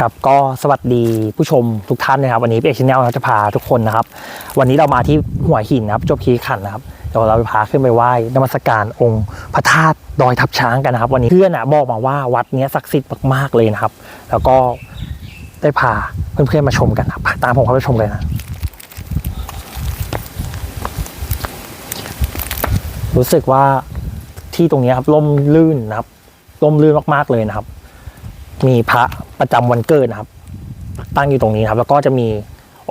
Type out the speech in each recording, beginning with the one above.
ครับก็สวัสดีผู้ชมทุกท่านนะครับวันนี้พี่เอกชแนลจะพาทุกคนนะครับ วันนี้เรามาที่หัวหินนะครับจบคีขันนะครับเดี๋ยวเราไปพาขึ้นไปไหว้นมัสการองค์พระธาตุดอยทับช้างกันนะครับ วันนี้เพื่อนอะบอกมาว่าวัดนี้ศักดิ์สิทธิ์มากๆเลยนะครับ แล้วก็ได้พาเพื่อนๆมาชมกันครับ ตามผมเข้าไปชมเลยนะรู้สึกว่าที่ตรงนี้ครับร่มลื่นนะครับร่มลื่นมากๆเลยนะครับ มีพระประจำวันเกิดนะครับ ตั้งอยู่ตรงนี้ครับ แล้วก็จะมี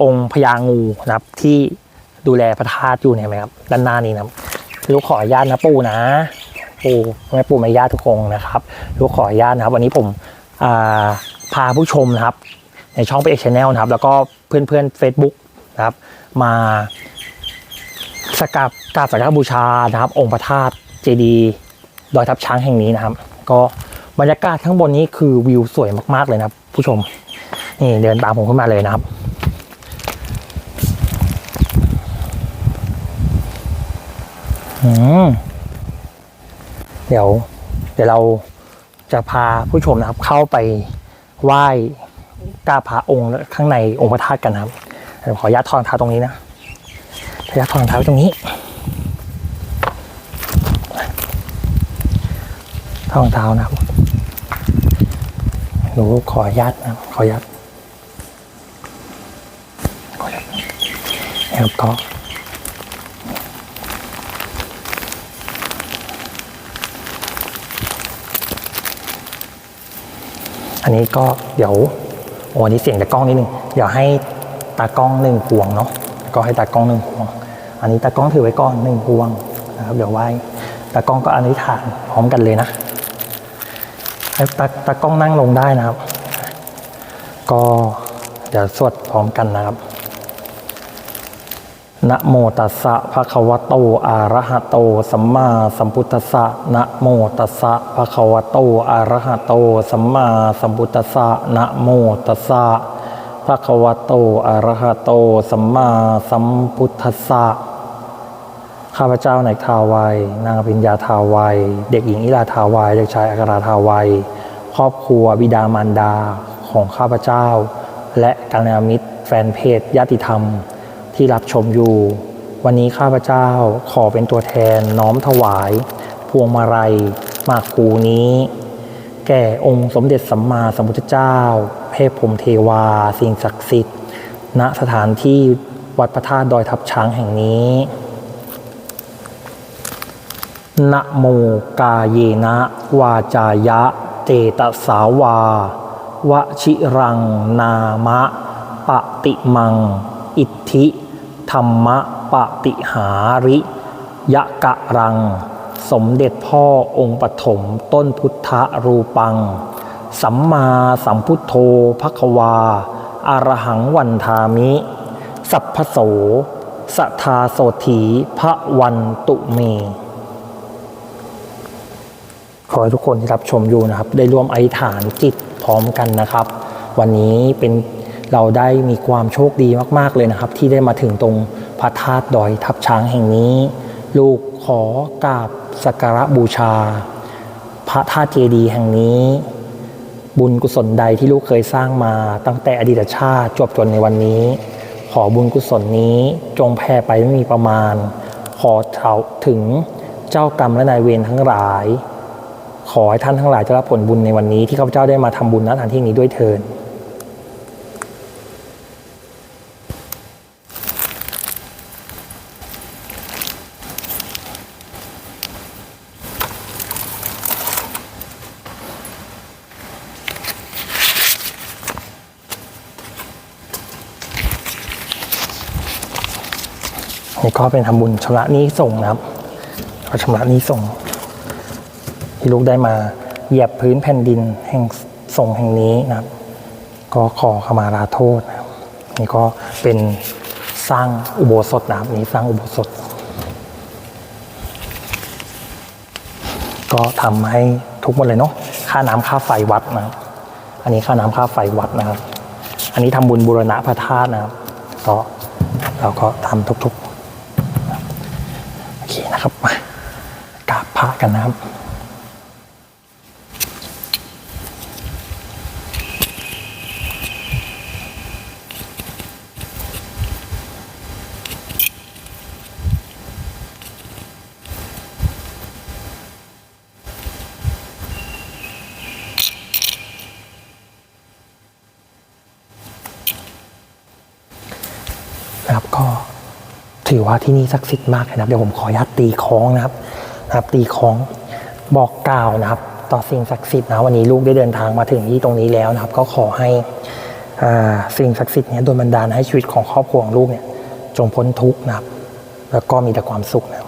องค์พญางูนะครับ ที่ดูแลพระธาตุอยู่เนี่ยไหมครับ ด้านหน้านี้นะครับลูกขออนุญาตนะปู่นะ ปู่แม่ปู่แม่ย่าทุกองนะครับลูกขออนุญาตนะครับ วันนี้ผมาพาผู้ชมนะครับ ในช่องไปเอกชแนลนะครับ แล้วก็เพื่อนเพื่อนเฟซบุ๊กนะครับ มาสกราบกราบสักการบูชานะครับ องค์พระธาตุเจดีย์ดอยทับช้างแห่งนี้นะครับ ก็ บรรยากาศข้างบนนี้คือวิวสวยมากๆเลยนะครับ ผู้ชม นี่เดินตามผมขึ้นมาเลยนะครับ เดี๋ยว เดี๋ยวเราจะพาผู้ชมนะครับ เข้าไปไหว้กาพระองค์ข้างในองค์พระธาตุกันนะครับเดี๋ยวขอญาตทอนเท้าตรงนี้นะญาตทอนเท้าตรงนี้ทอนเท้านะครับ หนูขออนุญาตนะขออนุญาตขอญาตนะครับก็อันนี้ก็เดี๋ยวโอ้นี้เสียงตากล้องนิดนึงเดี๋ยวให้ตากล้องหนึ่งพวงเนาะก็ให้ตากล้องหนึ่งพวง อันนี้ตากล้องถือไว้ก่อนหนึ่งพวงนะครับเดี๋ยวไหว้ตากล้องก็อนุฐานพร้อมกันเลยนะ ตาตากล้องนั่งลงได้นะครับ ก็เดี๋ยวสวดพร้อมกันนะครับนะโมตัสสะภะคะวะโตอะระหะโต สัมมาสัมพุทธัสสะนะโมตัสสะภะคะวะโตอะระหะโต สัมมาสัมพุทธัสสะนะโมตัสสะภะคะวะโตอะระหะโต สัมมาสัมพุทธัสสะ ข้าพเจ้านายทาวัย นางอภิญญาทาวัย เด็กหญิงอิลาทาวัย เด็กชายอัคราทาวัย ครอบครัวบิดามารดาของข้าพเจ้า และกัลยาณมิตรแฟนเพจญาติธรรมที่รับชมอยู่ วันนี้ข้าพเจ้าขอเป็นตัวแทนน้อมถวาย พวงมาลัยมากคูนี้ แก่องค์สมเด็จสัมมาสัมพุทธเจ้า เทพพรมเทวา สิ่งศักดิ์สิทธิ์ ณสถานที่วัดพระธาตุดอยทับช้างแห่งนี้ นะโมกาเยนะวาจายะ เตตสาวาวชิรัง นามะ ปะติมัง อิทธิ ธรรมะปฏิหาริ ยะกะรัง สมเด็จพ่อองค์ปฐมต้นพุทธรูปัง สัมมาสัมพุทโธภควาอารหังวันทามิ สัพพโส สทาโสถีพระวันตุเม ขอให้ทุกคนที่รับชมอยู่นะครับ ได้ร่วมอธิษฐานจิตพร้อมกันนะครับ วันนี้เป็นเราได้มีความโชคดีมาก ๆ เลยนะครับ ที่ได้มาถึงตรงพระธาตุดอยทับช้างแห่งนี้ ลูกขอกราบสักการะบูชา พระธาตุเจดีย์แห่งนี้ บุญกุศลใดที่ลูกเคยสร้างมาตั้งแต่อดีตชาติจบจนในวันนี้ ขอบุญกุศลนี้จงแผ่ไปไม่มีประมาณ ขอเถาถึงเจ้ากรรมและนายเวรทั้งหลาย ขอให้ท่านทั้งหลายจะรับผลบุญในวันนี้ที่ข้าพเจ้าได้มาทำบุญณสถานที่นี้ด้วยเถิดนี่ก็เป็นทำบุญชำระนี้ส่งนะครับก็ชำระนี้ส่ง ที่ลูกได้มาเหยียบพื้นแผ่นดินแห่งสงแห่งนี้นะครับ ก็ขอขมาลาโทษนะครับนี่ก็เป็นสร้างอุโบสถนะครับนี่สร้างอุโบสถ ก็ทำให้ทุกหมดเลยเนาะค่าน้ำค่าไฟวัดนะครับ อันนี้ค่าน้ำค่าไฟวัดนะครับ อันนี้ทำบุญบูรณะพระธาตุนะครับก็เราก็ทำทุกๆโอเคนะครับมากราบพระกันนะครับ ก็ ถือว่าที่นี่ศักดิ์สิทธิ์มากนะครับเดี๋ยวผมขออนุญาตตีคล้องนะครับนะครับ ตีคล้องบอกกล่าวนะครับ ต่อสิ่งศักดิ์สิทธิ์นะวันนี้ลูกได้เดินทางมาถึงที่ตรงนี้แล้วนะครับ ก็ขอให้อ่าสิ่งศักดิ์สิทธิ์เนี้ยโดนบันดาลให้ชีวิตของครอบครัวของลูกเนี่ยจงพ้นทุกข์นะครับ แล้วก็มีแต่ความสุขนะครับ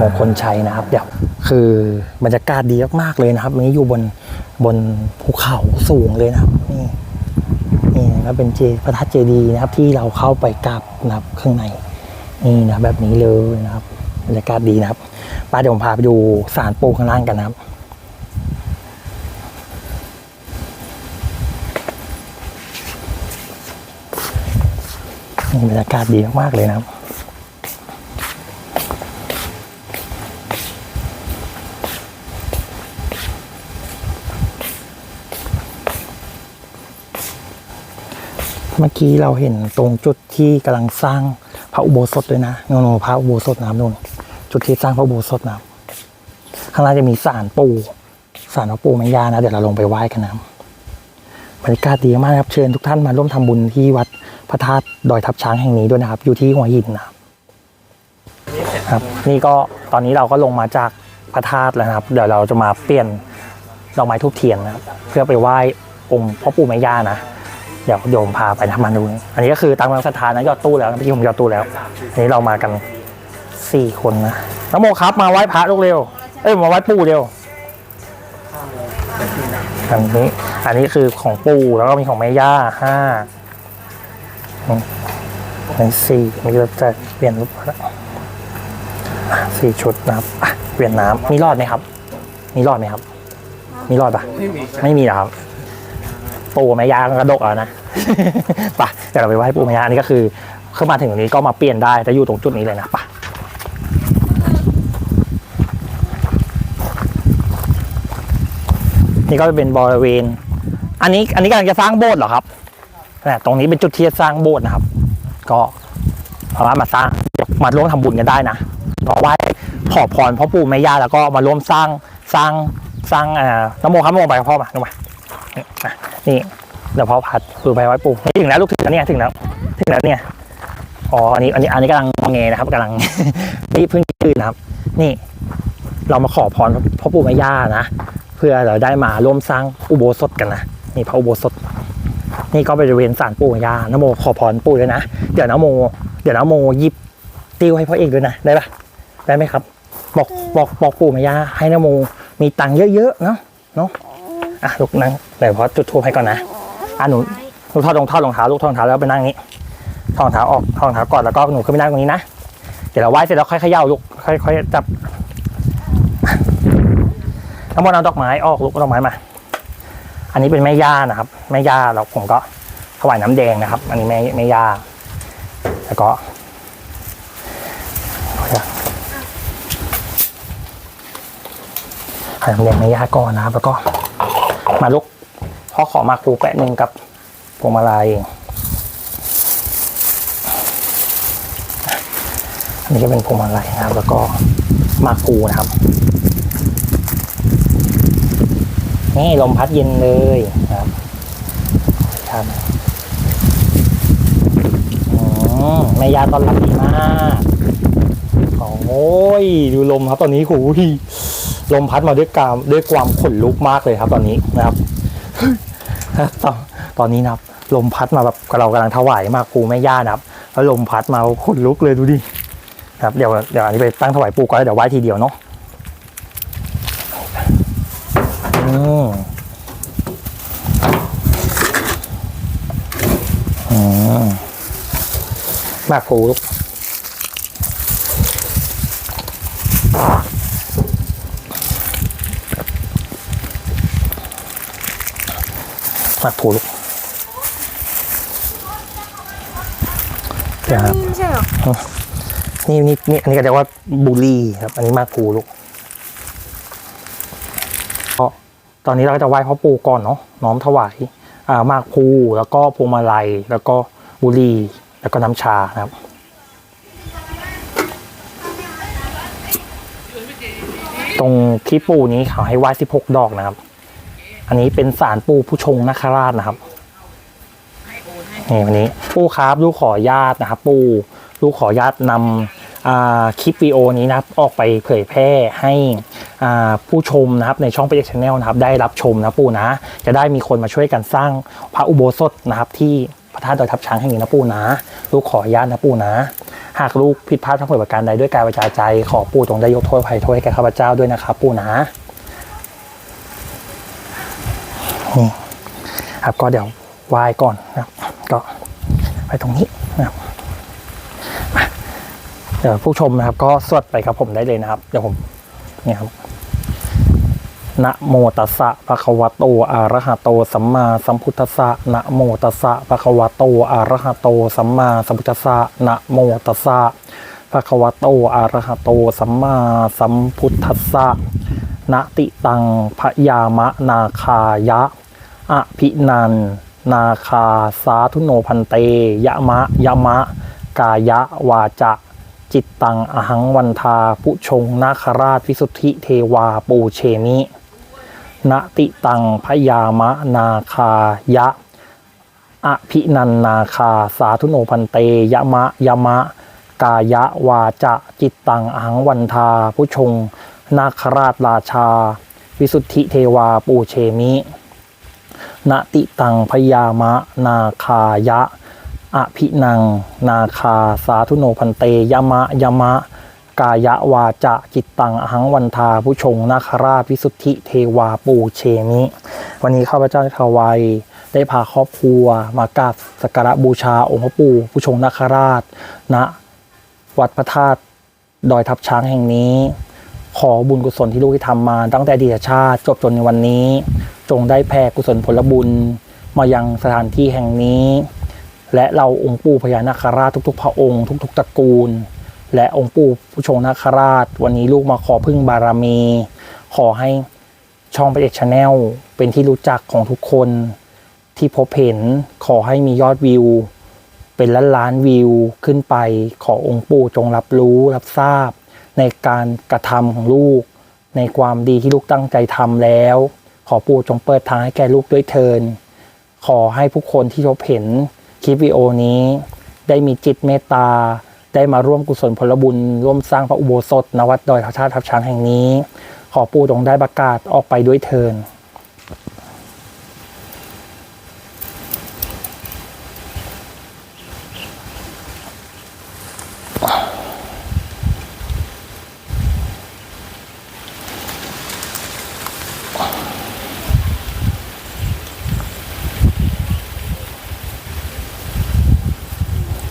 มงคลชัยนะครับเดี๋ยวคือบรรยากาศดีมากๆเลยนะครับ วันนี้อยู่บนบนภูเขาสูงเลยนะครับ นี่นี่นะครับเป็นเจพระธาตุเจดีย์นะครับ ที่เราเข้าไปกราบนะครับข้างในนี่นะแบบนี้เลยนะครับบรรยากาศดีนะครับป้าเดี๋ยวผมพาไปดูสารปูข้างล่างกันนะครับนี่บรรยากาศดีมากๆเลยนะครับ เมื่อกี้เราเห็นตรงจุดที่กำลังสร้างพระอุโบสถด้วยนะโนโนพระอุโบสถน้ำนู่นจุดที่สร้างพระอุโบสถน้ำข้างล่างจะมีศาลปู่ศาลพระปู่แม่ย่านะเดี๋ยวเราลงไปไหว้กันนะบรรยากาศดีมากครับเชิญทุกท่านมาร่วมทำบุญที่วัดพระธาตุดอยทับช้างแห่งนี้ด้วยนะครับ อยู่ที่หัวหินนะครับ นี่ก็ตอนนี้เราก็ลงมาจากพระธาตุแล้วนะครับ เดี๋ยวเราจะมาเปลี่ยนดอกไม้ทูบเทียนนะครับเพื่อไปไหว้องค์พ่อปู่แม่ย่านะ เดี๋ยวโยมพาไปทำมันดู อันนี้ก็คือตามกำลังศรัทธานะยอดตู้แล้วนะเมื่อกี้ผมยอดตู้แล้ว อันนี้เรามากันสี่คนนะน้ำโมครับมาไหว้พระลูกเร็ว เอ้ยมาไหว้ปู่เร็ว อันนี้ อันนี้คือของปู่แล้วก็มีของแม่ย่าห้านี่อันนี้สี่นี่ก็จะเปลี่ยนรูปแล้วสี่ชุดนะครับเปลี่ยนน้ำมีรอดไหมครับ มีรอดไหมครับ มีรอดปะไม่มี ไม่มีครับ ปู่แม่ย่าก็กระดกแล้วนะไป่ะเดี๋ยวเราไปไหว้ปู่แม่ย่าอันนี้ก็คือเข้ามาถึงตรงนี้ก็มาเปลี่ยนได้แต่อยู่ตรงจุดนี้เลยนะไป่ะนี่ก็เป็นบริเวณ อันนี้อันนี้กำลังจะสร้างโบสถ์เหรอครับนี่ตรงนี้เป็นจุดที่จะสร้างโบสถ์นะครับ ก็สามารถมาสร้างมาร่วมทำบุญกันได้นะขอไหว้ขอพรพ่อปู่แม่ย่าแล้วก็มาร่วมสร้างสร้างสร้างอ่าน้ำโมครับน้ำโมไปกับพ่อมาลงมา อะนี่เดี๋ยวพ่อพัดคือไปไว้ปูถึงแล้วลูกถึงแล้วเนี่ยถึงแล้วถึงแล้วเนี่ยอ๋ออันนี้อันนี้อันนี้กำลังงอแงนะครับกำลังนี่เพิ่งตื่นนะครับ นี่ เรามาขอพรพ่อปู่แม่ย่านะเพื่อเราได้มาร่วมสร้างอุโบสถกันนะนี่พระอุโบสถ นี่ก็บริเวณศาลปู่แม่ย่านะโมขอพรปู่ด้วยนะเดี๋ยวนะโม เดี๋ยวนะโมยิบติ้วให้พ่อเอกด้วยนะได้ปะได้ไหมครับ บอกบอกบอกปู่แม่ย่าให้นะโมมีตังค์เยอะๆเนาะเนาะ อะลูกนั่งเดี๋ยวพอจุดทูบให้ก่อนนะอะหนูหนูทอดรองทอดรองเท้าลูกทอดรองเท้าแล้วไปนั่งนี้ทอดรองเท้าออกทอดรองเท้าก่อนแล้วก็หนูขึ้นไปนั่งตรงนี้นะเดี๋ยวเราไหว้เสร็จแล้วค่อยเขย่าลูกค่อยค่อยจับน้ำมันต์เอาดอกไม้ออกลูกดอกไม้มา อันนี้เป็นแม่ย่านะครับ แม่ย่าเราผมก็ถวายน้ำแดงนะครับ อันนี้แม่แม่ย่าแล้วก็ให้น้ำแดงแม่ย่าก่อนนะครับ แล้วก็ มาลุกพ่อขอมาครูแปะหนึ่งกับพวงมาลัยอันนี้ก็เป็นพวงมาลัยนะครับ แล้วก็มาครูนะครับ นี่ลมพัดเย็นเลยนะครับครับอืมแม่ยาตอนรับดีมาก โอ้ย ดูลมครับตอนนี้หูย ลมพัดมาด้วยกามด้วยความขนลุกมากเลยครับ ตอนนี้นะครับตอนตอนนี้นะครับ ลมพัดมาแบบเรากำลังถวายมากปูแม่ย่านะครับ แล้วลมพัดมาขนลุกเลยดูดิครับเดี๋ยวเดี๋ยวอันนี้ไปตั้งถวายปูก่อนแล้วเดี๋ยวไหว้ทีเดียวเนาะอืมอืมมากปูักผูลูกนะครับนี่นี่นี่อันนี้ก็เรียกว่าบูลี่ครับ อันนี้มากผูลูกตอนนี้เราก็จะไหว้พ่อปู่ก่อนเนาะน้อมถวายอ่ามากภูแล้วก็พวงมาลัย แล้วก็บุลีแล้วก็น้ำชานะครับตรงที่ปูนี้เขาให้ไหว้16 ดอกนะครับ อันนี้เป็นสารปู่ผู้ชงนาคราชนะครับนี่วันนี้ปู่ครับลูกขอญาตนะครับปู่ลูกขอญาตนำอ่าคลิปวิดีโอนี้นะครับออกไปเผยแพร่ให้ผู้ชมนะครับในช่อง p ป j ช Channel นะครับ ได้รับชมนะปู่นะ จะได้มีคนมาช่วยกันสร้างพระอุโบสถนะครับที่พระธาตุดอยทับช้างแห่งนี้นะปู่นะ ลูกขอญาตนะปู่นะ หากลูกผิดพลาดทั้งผลประการใดด้วยกายวาจาใจ ขอปู่จงได้ยกโทษภัยโทษให้แก่ข้าพเจ้าด้วยนะครับปู่นะนี่ ครับก็เดี๋ยวไหว้ก่อนนะครับ ก็ไปตรงนี้นะครับเดี๋ยวผู้ชมนะครับ ก็สวดไปกับผมได้เลยนะครับ เดี๋ยวผมเนี่ยครับนะโมตัสสะภะคะวะโตอะระหะโต สัมมาสัมพุทธัสสะนะโมตัสสะภะคะวะโตอะระหะโต สัมมาสัมพุทธัสสะนะโมตัสสะภะคะวะโตอะระหะโต สัมมาสัมพุทธัสสะ นะติตังพยามะนาคายะอภินัน นาคาสาธุโนพันเตยะมะยะมะ กายะวาจะ จิตตังอหังวันทาผู้ชงนาคราชวิสุทธิเทวาปูเชมินติตังพยามะนาคายะอภินันนาคาสาธุโนพันเตยะมะยะมะ กายะวาจะจิตตังอหังวันทาผู้ชง นาคราชราชา วิสุทธิเทวาปูเชมินติตังพยามะ นาคายะ อภินัง นาคา สาธุโนพันเตยมะยมะ กายะวาจะจิตตังอหังวันทาผู้ชง นาคราชวิสุทธิเทวาปูเชมิ วันนี้ข้าพเจ้าทวายได้พาครอบครัวมากราบสักการะบูชาองค์พระปู่ผู้ชงนาคราชณวัดพระธาตุดอยทับช้างแห่งนี้ ขอบุญกุศลที่ลูกได้ทำมา ตั้งแต่อดีตชาติจบจนในวันนี้ จงได้แผ่กุศลผลบุญ มายังสถานที่แห่งนี้ และเราองค์ปู่พญานาคราชทุก ๆ พระองค์ทุก ๆตระกูล และองค์ปู่ผู้ชงนาคราช วันนี้ลูกมาขอพึ่งบารมี ขอให้ช่องประเอกชาแนลเป็นที่รู้จักของทุกคนที่พบเห็นขอให้มียอดวิว เป็นล้านล้านวิวขึ้นไป ขอองค์ปู่จงรับรู้รับทราบ ในการกระทำของลูก ในความดีที่ลูกตั้งใจทำแล้ว ขอปู่จงเปิดทางให้แก่ลูกด้วยเทิน ขอให้ผู้คนที่พบเห็นคลิปวิดีโอนี้ ได้มีจิตเมตตา ได้มาร่วมกุศลผลบุญ ร่วมสร้างพระอุโบสถนวัดดอยพระชาติทับช้างแห่งนี้ ขอปู่จงได้ประกาศออกไปด้วยเทิน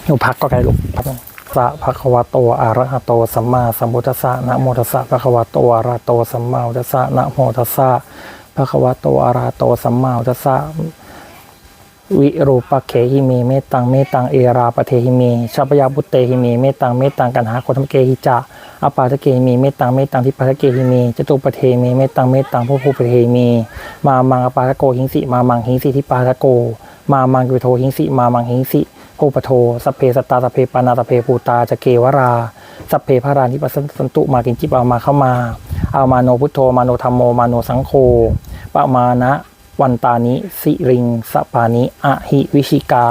หนูพักก็ไกลลูกพักพระภควะโตอะระหะโตสัมมาสัมพุทธัสสะนะโมตัสสะภะควะโตอะระหะโตสัมมาสัมพุทธัสสะนะโมตัสสะภะควะโตอะระหะโตสัมมาสัมพุทธัสสะวิรูปะเขหิเมเมตังเมตังเอราปะเทหิเมชัพยาบุตเตหิเมเมตังเมตังกันหาโคธมเกหิจะ อปาทะเกหิเมเมตังเมตังทิปาทะเกหิเมจตุปะเทเมเมตังเมตังพระภูปะเทหิเมมามังอปาทะโกหิงสิมามังหิงสิทิปาทะโก มามังกิโทหิงสิมามังหิงสิ โกปโทสเพสตาสเพปานาสเพปูตาจะเกวราสพเพพระรานิปัสสันตุมากินจิปเอามาเข้ามาเอามาโนพุทโธมาโนธรรมโมมาโนสังโฆปะมานะวันตานิสิริงสปานิอะหิวิชิกา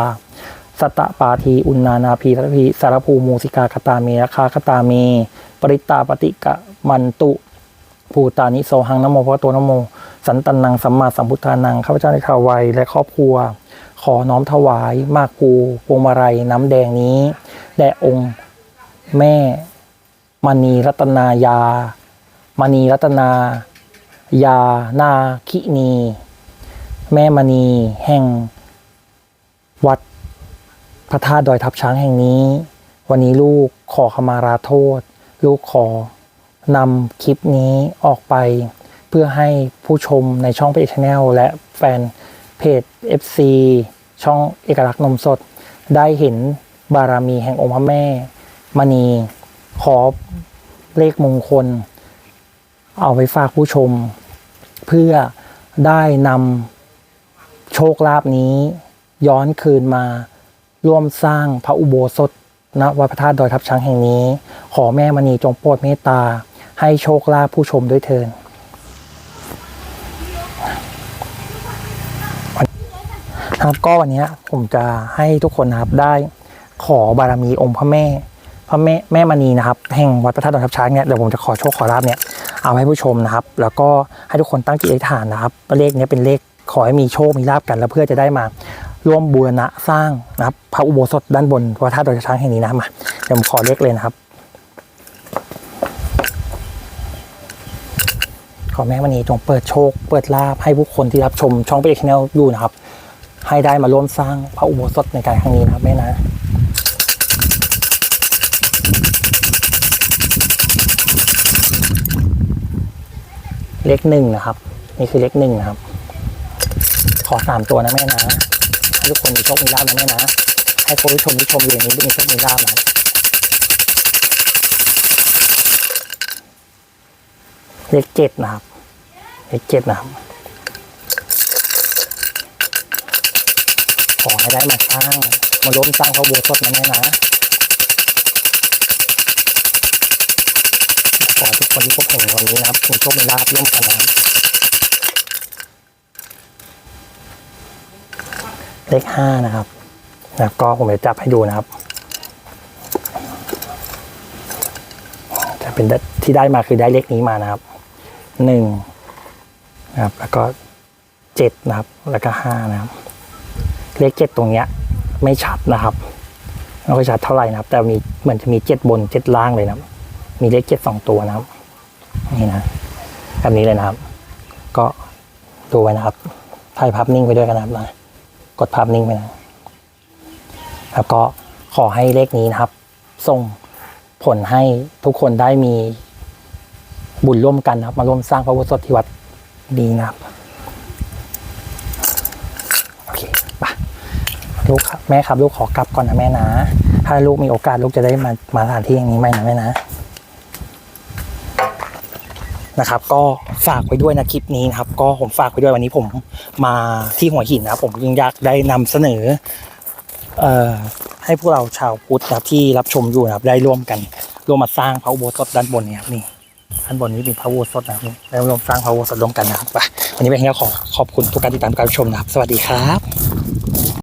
สตะปาทีอุณนานาพีทัพพีสารภูมูสิกาคตาเมราคาคตาเม ปริตตาปฏิกะมันตุภูตานิโสหังนโมพระตัวนโม สันตันนังสัมมาสัมพุทธานังข้าพเจ้าในข่าวไวยและครอบครัว อน้อมถวายมากภูพวงมาลัยน้ำแดงนี้แด่องค์แม่มณีรัตนายา มณีรัตนายานาคินี แม่มณีแห่ง วัดพระธาตุดอยทับช้างแห่งนี้ วันนี้ลูกขอขมาราโทษ ลูกขอนำคลิปนี้ออกไป เพื่อให้ผู้ชมในช่องเพจชแนลและแฟนเพจ FC ช่องเอกลักษณ์นมสด ได้เห็นบารมีแห่งองค์พระแม่มณี ขอเลขมงคล เอาไปฝากผู้ชม เพื่อได้นำโชคลาภนี้ ย้อนคืนมาร่วมสร้างพระอุโบสถณวัดพระธาตุดอยทับช้างแห่งนี้ ขอแม่มณีจงโปรดเมตตา ให้โชคลาภผู้ชมด้วยเทิน ครับก็วันนี้ผมจะให้ทุกคนนะครับได้ขอบารมีองค์พระแม่ พระแม่แม่มณีนะครับแห่งวัดพระธาตุดอยทับช้างเนี่ยเดี๋ยวผมจะขอโชคขอลาบเนี่ยเอาให้ผู้ชมนะครับ แล้วก็ให้ทุกคนตั้งจิตอธิษฐานนะครับเลขเนี้ยเป็นเลขขอให้มีโชคมีลาบกันแล้วเพื่อจะได้มาร่วมบูรณะสร้างนะครับพระอุโบสถด้านบนวัดพระธาตุดอยทับช้างแห่งนี้นะมาเดี๋ยวผมขอเลขเลยนะครับ ขอแม่มณีจงเปิดโชค เปิดลาภให้ผู้คนที่รับชมช่องเปรกแนลอยู่นะครับ ให้ได้มาร่วมสร้างพระอุโบสถในการครั้งนี้นะครับแม่นะเลขหนึ่งนะครับ นี่คือเลขหนึ่งนะครับ ขอสามตัวนะแม่นะให้ทุกคนมีโชคมีลาภนะแม่นะ ให้คนที่ชมที่ชมอยู่อย่างนี้มีโชคมีลาภนะเลขเจ็ดนะครับเลขเจ็ดนะครับ อให้ได้มาสร้างมาร่วมสร้างพระโบสถ์นะแม่นะขอทุกคนที่พบเห็นวันนี้นะครับมีโชคมีลาภร่วมกันนะครับเลขห้านะครับนะก็ผมจะจับให้ดูนะครับ จะเป็นที่ได้มาคือได้เลขนี้มานะครับหนึ่งนะครับ แล้วก็เจ็ดนะครับ แล้วก็ห้านะครับ เลขเจ็ดตรงเนี้ยไม่ชัดนะครับไม่ค่อยชัดเท่าไหร่นะครับ แต่มีเหมือนจะมีเจ็ดบนเจ็ดล่างเลยนะครับ มีเลขเจ็ดสองตัวนะครับนี่นะแบบนี้เลยนะครับ ก็ดูไว้นะครับถ่ายภาพนิ่งไปด้วยกันนะครับนะกดภาพนิ่งไปนะแล้วก็ขอให้เลขนี้นะครับส่งผลให้ทุกคนได้มีบุญร่วมกันนะครับ มาร่วมสร้างพระอุโบสถที่วัดนี้นะครับ โอเคไป ลูกแม่ครับลูกขอกลับก่อนนะแม่นะ ถ้าลูกมีโอกาสลูกจะได้มามาสถานที่อย่างนี้ไหมนะแม่นะนะครับ ก็ฝากไว้ด้วยนะคลิปนี้นะครับ ก็ผมฝากไว้ด้วยวันนี้ผมมาที่หัวหินนะครับ ผมยังอยากได้นำเสนอเอ่อให้พวกเราชาวพุทธนะครับที่รับชมอยู่นะครับ ได้ร่วมกันร่วมมาสร้างพระอุโบสถด้านบนนี่ครับนี่ด้านบนนี้เป็นพระอุโบสถนะครับได้ร่วมสร้างพระอุโบสถร่วมกันนะครับวันนี้เป็นแค่ขอขอบคุณทุกการติดตามการชมนะครับ สวัสดีครับ